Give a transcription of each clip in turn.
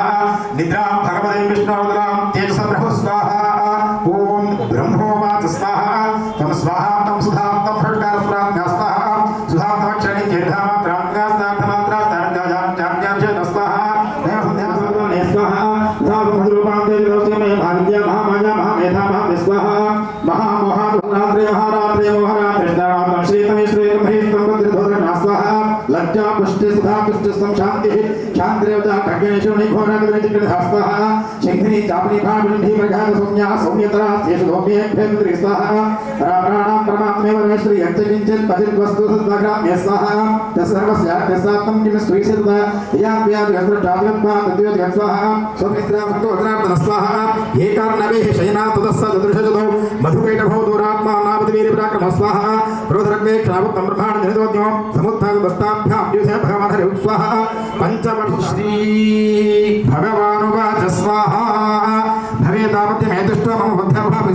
महामहा भगवते विष्णुराम तेजस महामहा स्वाहा ओम ब्रह्मोवाच स्वाहा तम स्वाहा तम सुधा तम फटकार सुराज्ञा स्वाहा सुधा तम क्षणि जेधा मात्राज्ञा स्नाथ मात्रा तारज्ञा चाज्ञाभिषेक स्वाहा नया संध्या सर्व ने स्वाहा तथा मधुरूपां देवलोचे में भारतीय महामाया, महामेधा महाविस्वाहा महामोहादुरात्रे महारात्रे मोहरा सर्वेषुणि घोरानुग्रजिकन हस्तः। चिन्तिनि चापनिभा विलन्धि मृगान सौम्या, सौम्यतरा शेष धोम्येभ्यं त्रिस्तः रावणानां प्रमात्मेव रश्री यच्चिञ्चित् पचित् वस्तु सद्वाग्राम्य सः तस्सर्वस्य तस्सात्मं किं स्वीसत या व्याधि हस्तटागत्वा तद्वत् गत्वाः स्वमित्रावक्तो अग्राप्तनस्वाः ये कारणवे शयना तदस्स ददृशजतो मधुकैटभो दूरात्मानां తదస్స దదృశజతో మధుకైట భవ దూరాత్మా నామతి వీరి పరాక్రమ స్వాహ. రోధరగ్నే క్షామత్తం బ్రహ్మాండ జనితోద్యమం సముత్థాన దస్తాభ్యాం యుధే భగవాన్ హరి స్వాహ. పంచమ శ్రీ భగవానువాచ స్వాహ. భవే దామత్యమే దుష్ట మమ బుద్ధభావి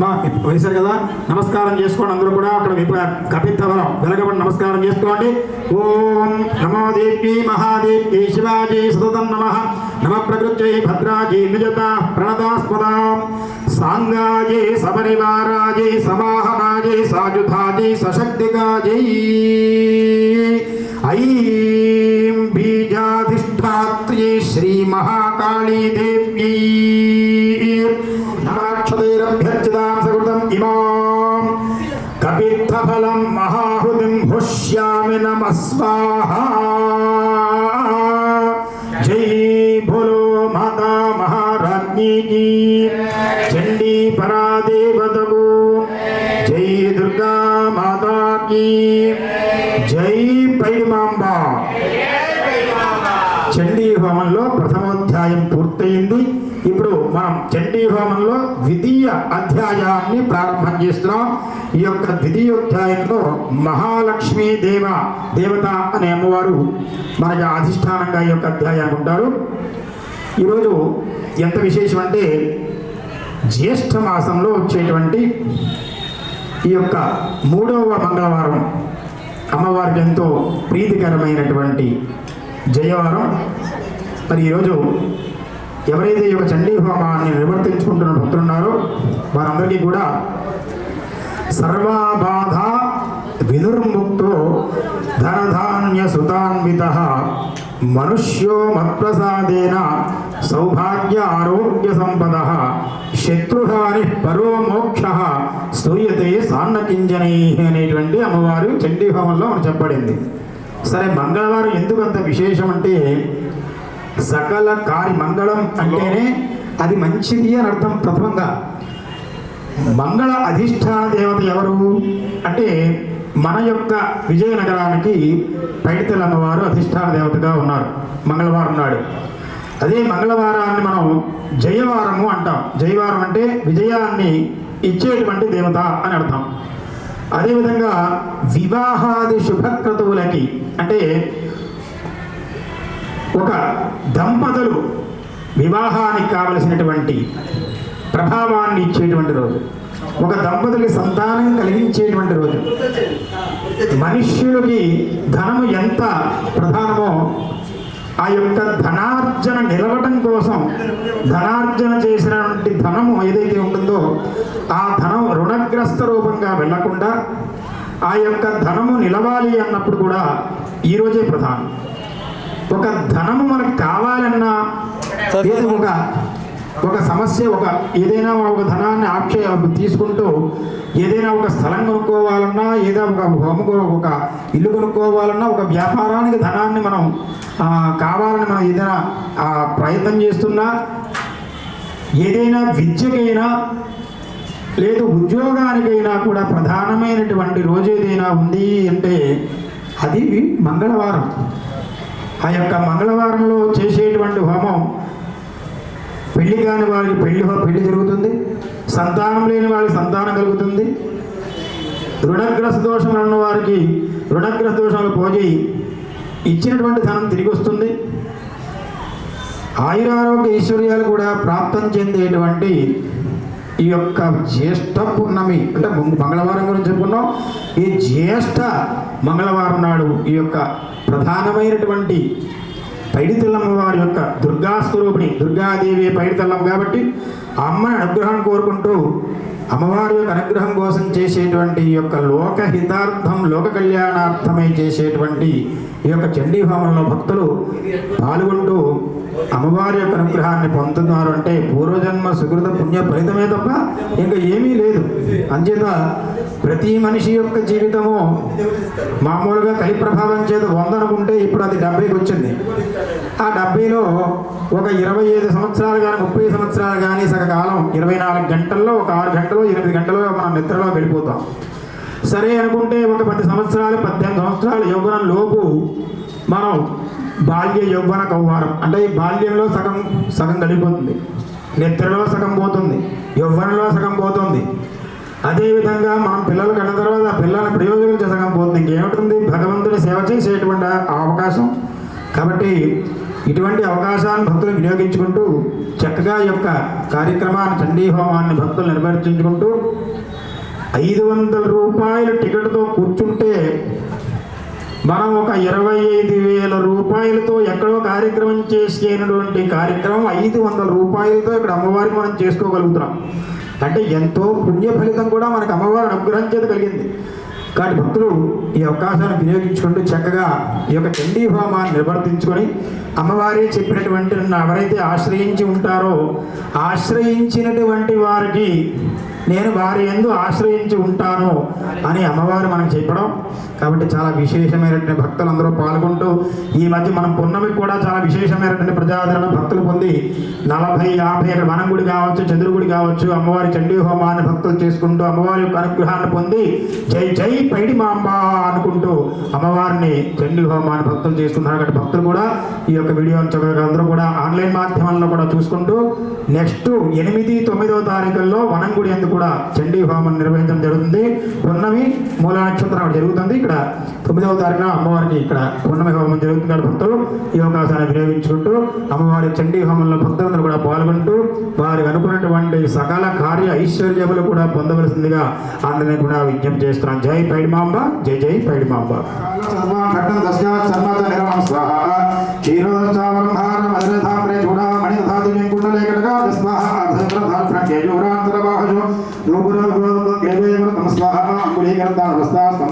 మా వేశారు కదా? నమస్కారం చేసుకోండి అందరూ కూడా. అక్కడ విప కపిత్తవరం వెలగబడి నమస్కారం చేసుకోండి. ఓం నమో దేవ్యై మహాదేవ్యై శివాజీ సతతం నమ. నమ ప్రకృత్యై భద్రాజీ నిజత ప్రణదాస్పదాం. సాంగాజీ సపరివారాజీ సమాహనాజీ సాజుధాజీ సశక్తిగాజీ. ఐం బీజాధిష్టాత్రీ శ్రీ మహాకాళీ దేవ్యై. ఇమాం కపిత్తఫలం మహాహుతిం హుష్యామి నమస్వాహ జై భోలో మాతా మహారాజ్ఞీ చండీ పరాదేవతకు జై దుర్గా మాతా జై పైడిమాంబ చండీ హోమంలో ప్రథమోధ్యాయం పూర్తయింది। ఇప్పుడు మనం చండీ హోమంలో ద్వితీయ అధ్యాయాన్ని ప్రారంభం చేస్తున్నాం. ఈ యొక్క ద్వితీయోధ్యాయంలో మహాలక్ష్మీ దేవ దేవత అనే అమ్మవారు మనకి అధిష్టానంగా ఈ యొక్క అధ్యాయాన్ని ఉంటారు. ఈరోజు ఎంత విశేషం అంటే జ్యేష్ఠ మాసంలో వచ్చేటువంటి ఈ యొక్క మూడవ మంగళవారం అమ్మవారికి ఎంతో ప్రీతికరమైనటువంటి జయవారం. మరి ఈరోజు ఎవరైతే ఈ యొక్క చండీ హోమాన్ని నిర్వర్తించుకుంటున్న భక్తులున్నారో వారందరికీ కూడా సర్వాబాధ వినుర్ముక్తో ధనధాన్య సుతాన్విత మనుష్యో మత్ప్రసాదేన సౌభాగ్య ఆరోగ్య సంపద శత్రుహాని పరో మోక్ష స్తూయతే సాన్నకింజనై అనేటువంటి అమ్మవారు చండీ హోమంలో మనం చెప్పబడింది. సరే మంగళవారం ఎందుకు అంత విశేషం అంటే సకల కార్య మంగళం అంటేనే అది మంచిది అని అర్థం ప్రథమంగా. మంగళ అధిష్టాన దేవత ఎవరు? అంటే మన యొక్క విజయనగరానికి పైడితల అమ్మవారు అధిష్టాన దేవతగా ఉన్నారు. మంగళవారం నాడు. అదే మంగళవారాన్ని మనం జయవారము అంటాం. జయవారం అంటే విజయాన్ని ఇచ్చేటువంటి దేవత అని అర్థం. అదేవిధంగా వివాహాది శుభక్రతువులకి అంటే ఒక దంపతులు వివాహానికి కావలసినటువంటి ప్రభావాన్ని ఇచ్చేటువంటి రోజు. ఒక దంపతులకి సంతానం కలిగించేటువంటి రోజు. మనుష్యులకి ధనము ఎంత ప్రధానమో ఆ యొక్క ధనార్జన నిలవటం కోసం ధనార్జన చేసినటువంటి ధనము ఏదైతే ఉంటుందో ఆ ధనం రుణగ్రస్త రూపంగా వెళ్ళకుండా ఆ యొక్క ధనము నిలవాలి అన్నప్పుడు కూడా ఈరోజే ప్రధానం. ఒక ధనము మనకు కావాలి ఏదో ఒక ఒక సమస్య ఒక ఏదైనా ఒక ధనాన్ని ఆక్షే తీసుకుంటూ ఏదైనా ఒక స్థలం కొనుక్కోవాలన్నా ఏదో ఒక హోమ ఒక ఇల్లు కొనుక్కోవాలన్నా ఒక వ్యాపారానికి ధనాన్ని మనం కావాలని మనం ఏదైనా ప్రయత్నం చేస్తున్నా ఏదైనా విద్యకైనా లేదు ఉద్యోగానికైనా కూడా ప్రధానమైనటువంటి రోజు ఏదైనా ఉంది అంటే అది మంగళవారం. ఆ యొక్క మంగళవారంలో చేసేటువంటి హోమం పెళ్ళి కాని వారికి పెళ్ళి పెళ్ళి జరుగుతుంది. సంతానం లేని వారికి సంతానం కలుగుతుంది. రుణగ్రస్త దోషం ఉన్న వారికి రుణగ్రస్త దోషాలు పోజి ఇచ్చినటువంటి ధనం తిరిగి వస్తుంది. ఆయురారోగ్య ఐశ్వర్యాలు కూడా ప్రాప్తం చెందేటువంటి ఈ యొక్క జ్యేష్ఠ పూర్ణమి అంటే మంగళవారం గురించి చెప్పుకున్నాం. ఈ జ్యేష్ఠ మంగళవారం నాడు ఈ యొక్క ప్రధానమైనటువంటి పైడితల్లమ్మ వారి యొక్క దుర్గా స్వరూపిణి దుర్గాదేవి పైడితల్లమ్మ కాబట్టి అమ్మ అనుగ్రహం కోరుకుంటూ అమ్మవారి యొక్క అనుగ్రహం కోసం చేసేటువంటి ఈ యొక్క లోక హితార్థం లోక కళ్యాణార్థమై చేసేటువంటి ఈ యొక్క చండీ భక్తులు పాల్గొంటూ అమ్మవారి యొక్క అనుగ్రహాన్ని పొందుతున్నారు అంటే పూర్వజన్మ సుకృత పుణ్య ఫలితమే తప్ప ఇంకా ఏమీ లేదు. అంచేత ప్రతి మనిషి యొక్క జీవితము మామూలుగా కలి ప్రభావం చేత వందనుకుంటే ఇప్పుడు అది డెబ్బైకి వచ్చింది. ఆ డెబ్బైలో ఒక ఇరవై ఐదు సంవత్సరాలు కానీ ముప్పై సంవత్సరాలు కానీ సగకాలం ఇరవై నాలుగు గంటల్లో ఒక ఆరు గంటలు ఎనిమిది గంటలో మనం నిద్రలో వెళ్ళిపోతాం. సరే అనుకుంటే ఒక పది సంవత్సరాలు పద్దెనిమిది సంవత్సరాలు యవ్వనం లోపు మనం బాల్య యౌవన కౌమారం. అంటే ఈ బాల్యంలో సగం సగం గడిపోతుంది. నిద్రలో సగం పోతుంది. యౌవనలో సగం పోతుంది. అదేవిధంగా మనం పిల్లలు కన్న తర్వాత ఆ పిల్లల్ని ప్రయోజనం సగం పోతుంది. ఇంకేమిటుంది? భగవంతుని సేవ చేసేటువంటి ఆ అవకాశం. కాబట్టి ఇటువంటి అవకాశాన్ని భక్తులు వినియోగించుకుంటూ చక్కగా యొక్క కార్యక్రమాన్ని చండీ హోమాన్ని భక్తులు నిర్వర్తించుకుంటూ ఐదు వందల రూపాయల టికెట్తో కూర్చుంటే మనం ఒక ఇరవై ఐదు వేల రూపాయలతో ఎక్కడో కార్యక్రమం చేసేటువంటి కార్యక్రమం ఐదు వందల రూపాయలతో ఇక్కడ అమ్మవారికి మనం చేసుకోగలుగుతున్నాం. అంటే ఎంతో పుణ్య ఫలితం కూడా మనకు అమ్మవారి అనుగ్రహం చేత కలిగింది. కాబట్టి భక్తులు ఈ అవకాశాన్ని వినియోగించుకుంటూ చక్కగా ఈ యొక్క చండీ హోమాన్ని నిర్వర్తించుకొని అమ్మవారి చెప్పినటువంటి ఎవరైతే ఆశ్రయించి ఉంటారో ఆశ్రయించినటువంటి వారికి నేను వారి ఎందు ఆశ్రయించి ఉంటాను అని అమ్మవారు మనకు చెప్పడం కాబట్టి చాలా విశేషమైనటువంటి భక్తులు అందరూ పాల్గొంటూ ఈ మధ్య మనం పున్నమికి కూడా చాలా విశేషమైనటువంటి ప్రజాదరణ భక్తులు పొంది నలభై యాభై వనం గుడి కావచ్చు చంద్రగుడి కావచ్చు అమ్మవారి చండీ హోమాన్ని భక్తులు చేసుకుంటూ అమ్మవారి యొక్క అనుగ్రహాన్ని పొంది జై జై పైడి మాంబ అనుకుంటూ అమ్మవారిని చండీ హోమాన్ని భక్తులు చేసుకుంటున్నారు కాబట్టి భక్తులు కూడా ఈ యొక్క వీడియోని చక్కగా అందరూ కూడా ఆన్లైన్ మాధ్యమాల్లో కూడా చూసుకుంటూ నెక్స్ట్ ఎనిమిది తొమ్మిదో తారీఖుల్లో వనంగుడి ఎందుకు కూడా చండీ హోమం నిర్వహించడం జరుగుతుంది. పున్నమి మూల నక్షత్రం జరుగుతుంది. ఇక్కడ తొమ్మిదవ తారీఖున అమ్మవారికి ఇక్కడ పున్నమి హోమం జరుగుతుంది కాబట్టి భక్తులు ఈ అవకాశాన్ని వినియోగించుకుంటూ అమ్మవారి చండీ హోమంలో భక్తులందరూ కూడా పాల్గొంటూ వారికి అనుకున్నటువంటి సకల కార్య ఐశ్వర్యములు కూడా పొందవలసిందిగా అందరినీ కూడా విజ్ఞప్తి చేస్తున్నాం. జై పైడిమాంబ జై జై పైడిమాంబ. ఘట్టం దశ్యాత్ సన్మత నిర్మం స్వాహ. భారం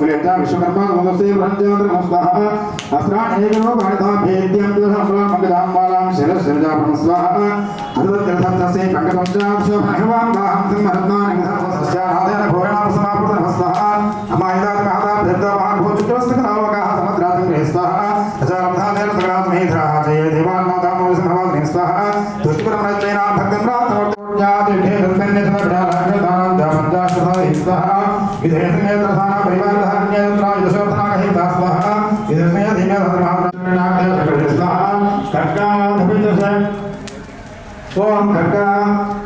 నమస్తా స్తంభలేజా విశ్వకర్మ నమస్తే బ్రహ్మచాంద్ర నమ స్వాహ అస్త్రాణేకనో భారతా భేద్యం దుఃఖంబలాం మంగళాం బాలాం స్వాహ పంకపంచాం శోభనహవాం సింహరత్నాని సస్యానాదేన ओम खक्का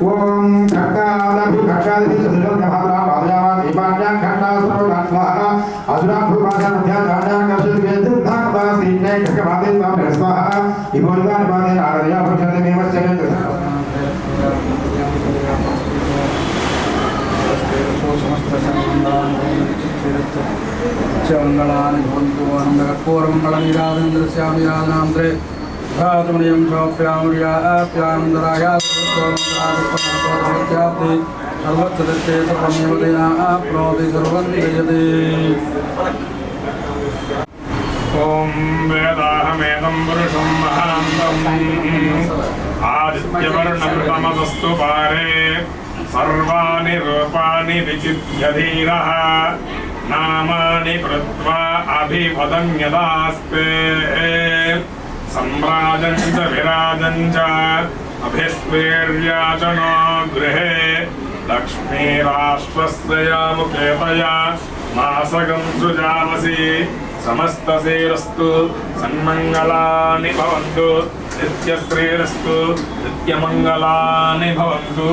ओम खक्का लभि खक्का लभि सदृशं महात्मा पादयावा दीपान्या खक्का सर्वदान स्वाहा असुरा भूपासन ध्यानान्या कशुर वेदिन भागवा सीने खक्का भादे स्वाहा इबोलवान भादे आरया भजन मेवस्य పాదే నారదయా భుజతే మేవశ్చనే మంగళాని భవంతు ఆనందకర్పూరమంగళనిరాజేంద్రస్యామిరాజనాంతరే ధాతుమనియం సోప్యాముర్యాప్యానందరాయ సర్వచ్చదత్తే సర్వమేవదయా ప్రోది సర్వం జయతే ఓం వేదాహమేదం పురుషం మహాంతం ఆదిత్యవర్ణం పారే. సర్వాణి రూపాణి విచిత్య ధీరः नामानि कृत्वा अभिपदं यदास्ते सम्राजं च विराजं च अभिस्वीर्याचनो गृहे लक्ष्मीराष्ट्रस्य यामुकेतया मासगं सृजामसि समस्तसेरस्तु सन्मङ्गलानि भवन्तु नित्यश्रीरस्तु नित्यमङ्गलानि भवन्तु